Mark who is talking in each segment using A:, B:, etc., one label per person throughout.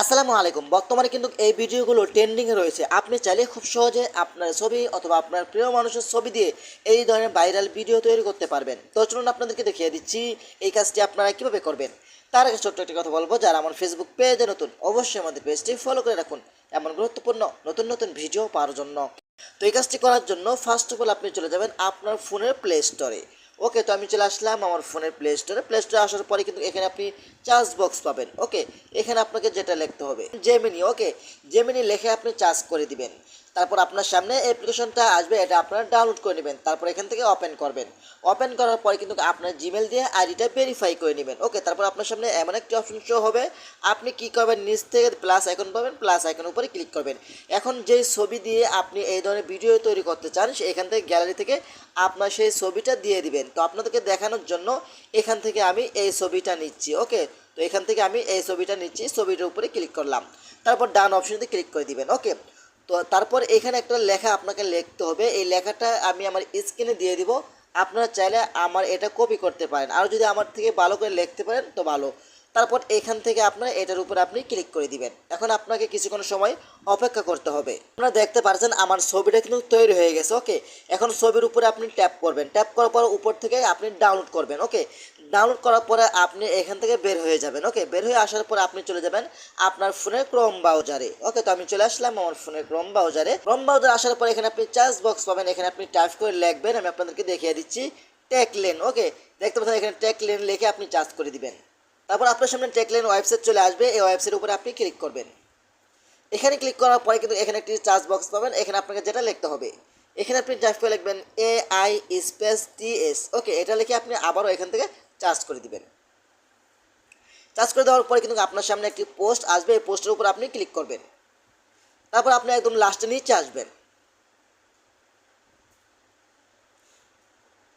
A: আসসালামু আলাইকুম। বর্তমানে কিন্তু এই ভিডিওগুলো ট্রেন্ডিংয়ে রয়েছে। আপনি চাইলে খুব সহজে আপনার ছবি অথবা আপনার প্রিয় মানুষের ছবি দিয়ে এই ধরনের ভাইরাল ভিডিও তৈরি করতে পারবেন। তো চলুন আপনাদেরকে দেখিয়ে দিচ্ছি এই কাজটি আপনারা কীভাবে করবেন। তার আগে ছোট্ট একটি কথা বলব, যারা আমার ফেসবুক পেজে নতুন, অবশ্যই আমাদের পেজটি ফলো করে রাখুন এমন গুরুত্বপূর্ণ নতুন নতুন ভিডিও পাওয়ার জন্য। তো এই কাজটি করার জন্য ফার্স্ট অফ অল আপনি চলে যাবেন আপনার ফোনের প্লে স্টোরে ওকে তো আমি চলে আসলাম আমার ফোনের প্লে স্টোরে প্লে স্টোরে আসার পরে কিন্তু এখানে আপনি চার্জ বক্স পাবেন। ওকে এখানে আপনাকে যেটা লিখতে হবে জেমিনি ওকে জেমিনি লেখে আপনি চার্জ করে দিবেন। তারপর আপনার সামনে অ্যাপ্লিকেশনটা আসবে, এটা আপনারা ডাউনলোড করে নেবেন, তারপর এখান থেকে ওপেন করবেন। ওপেন করার পরে কিন্তু আপনার জিমেল দিয়ে আইডিটা ভেরিফাই করে নেবেন। ওকে তারপর আপনার সামনে এমন একটি অপশন শো হবে। আপনি কি করবেন, নিচ থেকে প্লাস আইকন পাবেন প্লাস আইকন উপরে ক্লিক করবেন। এখন যেই ছবি দিয়ে আপনি এই ধরনের ভিডিও তৈরি করতে চান এখান থেকে গ্যালারি থেকে আপনার সেই ছবিটা দিয়ে দিবেন। তো আপনাদেরকে দেখানোর জন্য এখান থেকে আমি এই ছবিটা নিচ্ছি ওকে তো এখান থেকে আমি এই ছবিটা নিচ্ছি, ছবিটার উপরে ক্লিক করলাম। তারপর ডান অপশনতে ক্লিক করে দিবেন ওকে তো তারপর এখানে একটা লেখা আপনাকে লিখতে হবে। এই লেখাটা আমি আমার স্ক্রিনে দিয়ে দিব। আপনারা চাইলে আমার এটা কপি করতে পারেন। আর যদি আমার থেকে ভালো করে লিখতে পারেন, তো ভালো। তারপর এখান থেকে আপনার এটার উপরে আপনি ক্লিক করে দিবেন। এখন আপনাকে কিছুক্ষণ সময় অপেক্ষা করতে হবে। আপনারা দেখতে পাচ্ছেন আমার ছবিটা কিন্তু তৈরি হয়ে গেছে ওকে এখন ছবির উপরে আপনি ট্যাপ করবেন। ট্যাপ করার পর উপর থেকে আপনি ডাউনলোড করবেন ওকে ডাউনলোড করার পরে আপনি এখান থেকে বের হয়ে যাবেন ওকে বের হয়ে আসার পর আপনি চলে যাবেন আপনার ফোনের ক্রোম ব্রাউজারে ওকে তো আমি চলে আসলাম আমার ফোনের ক্রোম ব্রাউজারে ক্রোম ব্রাউজার আসার পর এখানে আপনি চার্জ বক্স পাবেন, এখানে আপনি টাইপ করে লিখবেন, আমি আপনাদেরকে দেখিয়ে দিচ্ছি। টেক লেন ওকে দেখতে পাচ্ছেন এখানে টেক লেন লিখে আপনি চার্জ করে দিবেন। তারপর আপনার সামনে টেক লেন ওয়েবসাইট চলে আসবে, এই ওয়েবসাইটের উপরে আপনি ক্লিক করবেন। এখানে ক্লিক করার পরে কিন্তু এখানে একটি চার্জ বক্স পাবেন, এখানে আপনাকে যেটা লিখতে হবে, এখানে আপনি টাইপ করে লিখবেন A I space T S okay এটা লিখে আপনি আবারও এখান থেকে চার্জ করে দিবেন। চার্জ করে দেওয়ার পরে কিন্তু আপনার সামনে একটি পোস্ট আসবে, এই পোস্টের উপর আপনি ক্লিক করবেন। তারপর আপনি একদম লাস্টে নিচে আসবেন।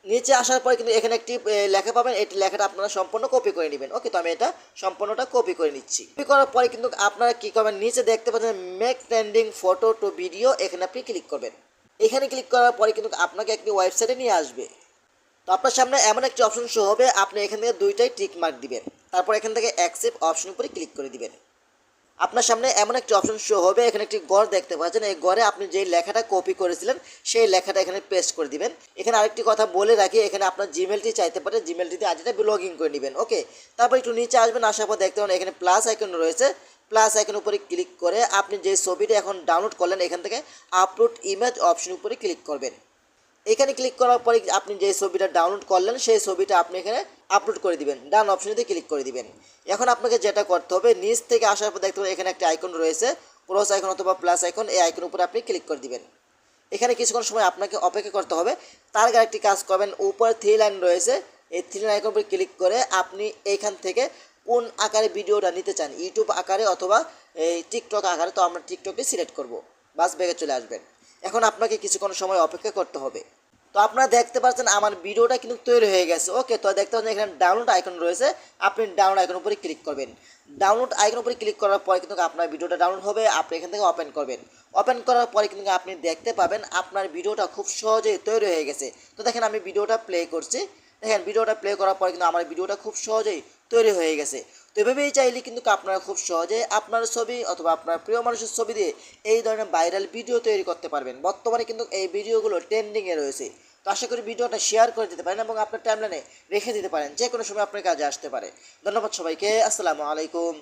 A: নিচে আসার পরে কিন্তু এখানে একটি লেখা পাবেন এটি লেখাটা আপনারা সম্পূর্ণ কপি করে নেবেন। ওকে তো আমি এটা সম্পূর্ণটা কপি করে নিচ্ছি। কপি করার পরে কিন্তু আপনারা কি করবেন, নিচে দেখতে পাচ্ছেন make trending photo to video এখানে আপনি ক্লিক করবেন। এখানে ক্লিক করার পরে কিন্তু আপনাকে একটি ওয়েবসাইটে নিয়ে আসবে। তো আপনার সামনে এমন একটি অপশন শো হবে, আপনি এখান থেকে দুইটাই টিক মার্ক দিবেন। তারপর এখান থেকে অ্যাকসেপ্ট অপশন উপরে ক্লিক করে দিবেন। আপনার সামনে এমন একটি অপশন শো হবে, এখানে একটি গড় দেখতে পাচ্ছেন। এই গড়ে আপনি যে লেখাটা কপি করেছিলেন, সেই লেখাটা এখানে পেস্ট করে দিবেন। এখানে আরেকটি কথা বলে রাখি, এখানে আপনার জিমেলটি চাইতে পারে জিমেলটিতে আজটা লগ ইন করে নেবেন ওকে তারপর একটু নিচে আসবেন, আসার পর দেখতে পাবেন এখানে প্লাস আইকন রয়েছে। প্লাস আইকন উপরে ক্লিক করে আপনি যে ছবিটা এখন ডাউনলোড করলেন, এখান থেকে আপলোড ইমেজ অপশন উপরে ক্লিক করবেন। এখানে ক্লিক করার পরে আপনি যে ছবিটা ডাউনলোড করলেন, সেই ছবিটা আপনি এখানে আপলোড করে দিবেন। ডান অপশনেতে ক্লিক করে দিবেন। এখন আপনাকে যেটা করতে হবে, নিচ থেকে আসার পর দেখতে এখানে একটা আইকন রয়েছে ক্রস আইকন অথবা প্লাস আইকন এই আইকন উপরে আপনি ক্লিক করে দিবেন। এখানে কিছুক্ষণ সময় আপনাকে অপেক্ষা করতে হবে। তার আগে একটি কাজ করবেন, উপরে থ্রি লাইন রয়েছে, এই থ্রি লাইন আইকন উপরে ক্লিক করে আপনি এইখান থেকে কোন আকারে ভিডিওটা নিতে চান ইউটিউব আকারে অথবা এই টিকটক আকারে, তো আমরা টিকটকে সিলেক্ট করব। বাস, বেগে চলে আসবেন। এখন আপনাকে কিছুক্ষণ সময় অপেক্ষা করতে হবে। তো আপনারা দেখতে পাচ্ছেন আমার ভিডিওটা কিন্তু তৈরি হয়ে গেছে। ওকে তো দেখতে পাচ্ছেন এখানে ডাউনলোড আইকন রয়েছে। আপনি ডাউনলোড আইকন উপরে ক্লিক করবেন। ডাউনলোড আইকন উপরে ক্লিক করার পরে কিন্তু আপনার ভিডিওটা ডাউনলোড হবে, আপনি এখান থেকে ওপেন করবেন। ওপেন করার পরে কিন্তু আপনি দেখতে পাবেন আপনার ভিডিওটা খুব সহজেই তৈরি হয়ে গেছে। তো দেখেন আমি ভিডিওটা প্লে করছি। দেখেন ভিডিওটা প্লে করার পরে কিন্তু আমার ভিডিওটা খুব সহজেই তৈরি হয়ে গেছে। তো এভাবেই চাইলে কিন্তু আপনারা খুব সহজে আপনার ছবি অথবা আপনার প্রিয় মানুষের ছবি দিয়ে এই ধরনের ভাইরাল ভিডিও তৈরি করতে পারবেন। বর্তমানে কিন্তু এই ভিডিওগুলো ট্রেন্ডিংয়ে রয়েছে। তো আশা করি ভিডিওটা শেয়ার করে দিতে পারেন এবং আপনার টাইমলাইনে রেখে দিতে পারেন। যে কোনো সময় আপনার কাজে আসতে পারে। ধন্যবাদ সবাইকে। আসসালামু আলাইকুম।